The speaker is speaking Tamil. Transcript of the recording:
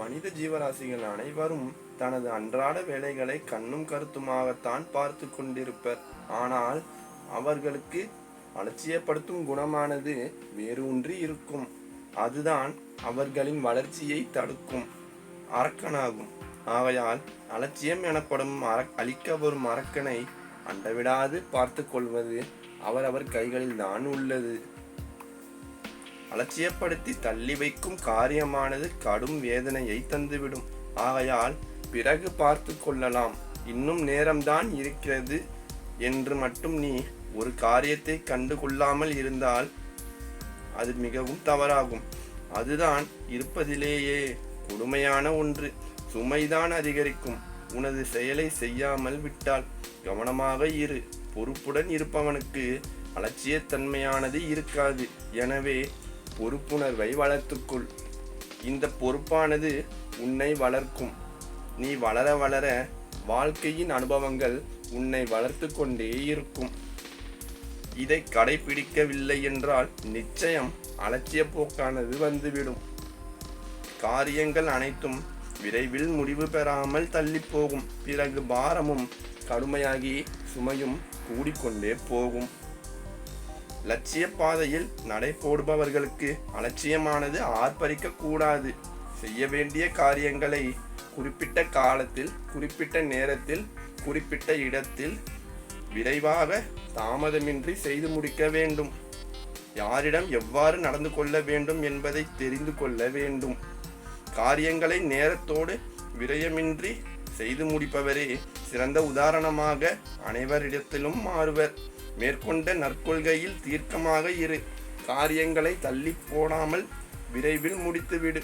மனித ஜீவராசிகள் அனைவரும் தனது அன்றாட வேலைகளை கண்ணும் கருத்துமாகத்தான் பார்த்து கொண்டிருப்பர். ஆனால் அவர்களுக்கு அலட்சியப்படுத்தும் குணமானது வேறு இருக்கும். அதுதான் அவர்களின் வளர்ச்சியை தடுக்கும் அரக்கனாகும். ஆகையால் அலட்சியம் எனப்படும் அர அழிக்க வரும் அரக்கனை அண்டவிடாது பார்த்து கொள்வது அவரவர் கைகளில் தான் உள்ளது. அலட்சியப்படுத்தி தள்ளி வைக்கும் காரியமானது கடும் வேதனையை தந்துவிடும். ஆகையால் பிறகு பார்த்து கொள்ளலாம். இன்னும் நேரம்தான் இருக்கிறது என்று மட்டும் நீ ஒரு காரியத்தை கண்டு கொள்ளாமல் இருந்தால் அது மிகவும் தவறாகும். அதுதான் இருப்பதிலேயே கொடுமையான ஒன்று. சுமைதான் அதிகரிக்கும். உனது செயலை செய்யாமல் விட்டால் கவனமாக இரு. பொறுப்புடன் இருப்பவனுக்கு அலட்சியத்தன்மையானது இருக்காது. எனவே பொறுப்புணர்வை வளர்த்துக்கொள். இந்த பொறுப்பானது உன்னை வளர்க்கும். நீ வளர வளர வாழ்க்கையின் அனுபவங்கள் உன்னை வளர்த்து கொண்டே இருக்கும். இதை கடைபிடிக்கவில்லை என்றால் நிச்சயம் அலட்சிய போக்கானது வந்துவிடும். காரியங்கள் அனைத்தும் விரைவில் முடிவு பெறாமல் தள்ளி போகும் பிறகு பாரமும் கடுமையாகி சுமையும் கூடிக்கொண்டே போகும். லட்சிய பாதையில் நடை போடுபவர்களுக்கு அலட்சியமானது ஆர்ப்பரிக்க கூடாது. செய்ய வேண்டிய காரியங்களை குறிப்பிட்ட காலத்தில் குறிப்பிட்ட நேரத்தில் குறிப்பிட்ட இடத்தில் விரைவாக தாமதமின்றி செய்து முடிக்க வேண்டும். யாரிடம் எவ்வாறு நடந்து கொள்ள வேண்டும் என்பதை தெரிந்து கொள்ள வேண்டும். காரியங்களை நேரத்தோடு விரயமின்றி செய்து முடிப்பவரே சிறந்த உதாரணமாக அனைவரிடத்திலும் மாறுவர். மேற்கொண்ட நற்கொள்கையில் தீர்க்கமாக இரு. காரியங்களை தள்ளி போடாமல் விரைவில் முடித்துவிடு.